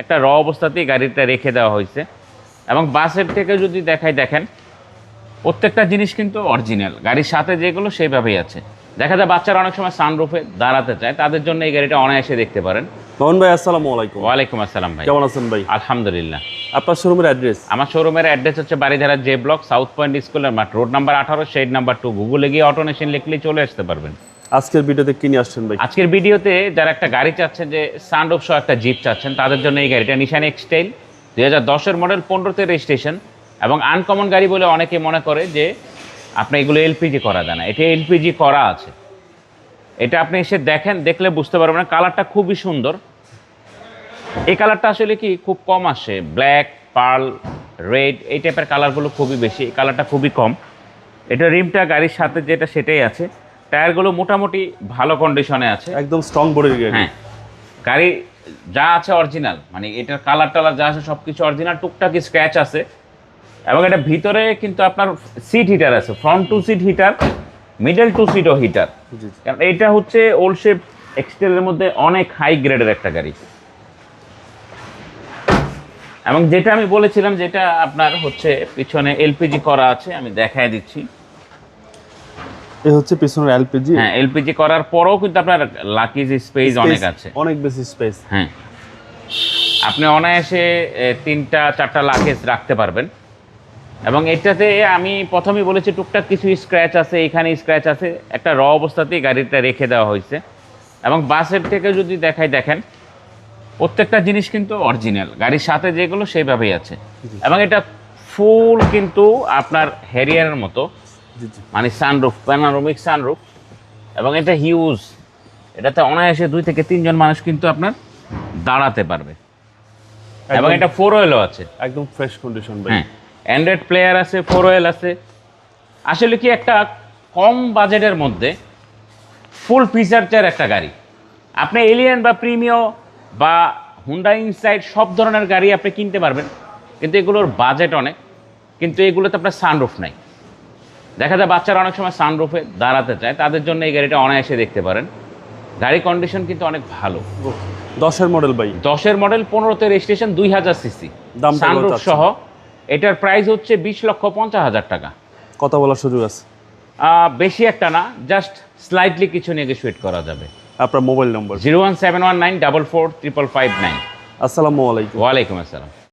একটা র অবস্থাতেই গাড়িটা রেখে দেওয়া হয়েছে। এবং বাসের থেকে যদি দেখাই দেখেন প্রত্যেকটা জিনিস কিন্তু অরিজিনাল গাড়ির সাথে যেগুলো সেইভাবেই আছে। দেখা যায় বাচ্চারা অনেক সময় সানরুফে দাঁড়াতে চায় তাদের জন্য এই গাড়িটা অনায়াসে দেখতে পারেন। মোহন ভাই আসসালামু আলাইকুম। ওয়ালাইকুম আসসালাম ভাই। কেমন আছেন ভাই? আলহামদুলিল্লাহ। আপনার শোরুমের অ্যাড্রেস আমার শোরুমের অ্যাড্রেস হচ্ছে Baridhara J block South Point স্কুলের মাঠ। রোড নাম্বার আঠারো শেড নাম্বার টু গুগলে গিয়ে অটোনেশন লিখলেই চলে আসতে পারবেন। আজকের ভিডিওতে কি নিয়ে আসছেন ভাই? আজকের ভিডিওতে যারা একটা গাড়ি চাচ্ছেন যে সানরুফ সহ একটা জিপ চাচ্ছেন, তাদের জন্য এই গাড়িটা নিশান এক্সটাইল দুই হাজার দশের মডেল পনেরোতে রেজিস্ট্রেশন এবং আনকমন গাড়ি বলে অনেকে মনে করে যে আপনি এগুলো এলপিজি করা যায় না। এটা এলপিজি করা আছে। এটা আপনি এসে দেখেন, দেখলে বুঝতে পারবেন কালারটা খুবই সুন্দর। এই কালারটা আসলে কি, খুব কম আসে। ব্ল্যাক পার্ল রেড এই টাইপের কালারগুলো খুবই বেশি। এই কালারটা খুবই কম। এটা রিমটা গাড়ির সাথে যেটা সেটাই আছে। টায়ারগুলো মোটামুটি ভালো কন্ডিশনে আছে। একদম স্ট্রং বডির গাড়ি। হ্যাঁ। গাড়ি যা আছে অরিজিনাল মানে এটার কালার টালার যা আছে সব কিছু অরিজিনাল টুকটাক স্ক্র্যাচ আছে। এবং এটা ভিতরে কিন্তু আপনার সিট হিটার আছে front two seat heater middle two সিটও heater. কারণ এটা হচ্ছে ওল্ড শেপ এক্সটেলের মধ্যে অনেক হাই গ্রেডের একটা গাড়ি। এবং যেটা আমি বলেছিলাম যেটা আপনার হচ্ছে পিছনে এলপিজি করা আছে আমি দেখায় দিচ্ছি। এই হচ্ছে পিছনের এলপিজি হ্যাঁ এলপিজি করার পরেও কিন্তু আপনার লাকিজ স্পেস অনেক আছে। অনেক বেশি স্পেস হ্যাঁ। আপনি অনায়াসে তিনটা চারটা লাকেজ রাখতে পারবেন। এবং এটাতে আমি প্রথমেই বলেছি টুকটাক কিছু স্ক্র্যাচ আছে এখানে স্ক্র্যাচ আছে। একটা র অবস্থাতেই গাড়িটা রেখে দেওয়া হয়েছে। এবং বাসের থেকে যদি দেখাই দেখেন প্রত্যেকটা জিনিস কিন্তু অরিজিনাল গাড়ির সাথে যেগুলো সেইভাবেই আছে। এবং এটা ফুল কিন্তু আপনার হ্যারিয়ারের মতো। মানে সানরুফ প্যানারোমিক সানরুফ এবং এটা হিউজ এটাতে অনায়াসে দুই থেকে তিনজন মানুষ কিন্তু আপনার দাঁড়াতে পারবে। এবং এটা ফোর ওয়েলও আছে। একদম ফ্রেশ কন্ডিশন হ্যাঁ অ্যান্ড্রয়েড প্লেয়ার আছে ফোর ওয়েল আছে। আসলে কি একটা কম বাজেটের মধ্যে ফুল ফিচারচার একটা গাড়ি। আপনি এলিয়ান বা প্রিমিও বা হুন্ডা ইনসাইড সব ধরনের গাড়ি আপনি কিনতে পারবেন কিন্তু এগুলোর বাজেট অনেক কিন্তু এগুলোতে আপনার সানরুফ নাই। দেখা যায় বাচ্চারা অনেক সময় সানরুফে দাঁড়াতে চায় তাদের জন্য এই গাড়িটা অনায়াসে দেখতে পারেন। গাড়ি কন্ডিশন কিন্তু অনেক ভালো। দশের মডেল ভাই। দশের মডেল পনেরোতে রেজিস্ট্রেশন দুই হাজার সিসি কত সানরুফ সহ এটার প্রাইস হচ্ছে বিশ লক্ষ পঞ্চাশ হাজার টাকা। কথা বলার সুযোগ আছে। বেশি একটা না জাস্ট স্লাইটলি কিছু নিয়ে নেগোসিয়েট করা যাবে। আপনার mobile number zero one seven one nine double four triple five nine. আসসালামু আলাইকুম। ওয়ালাইকুম আসসালাম।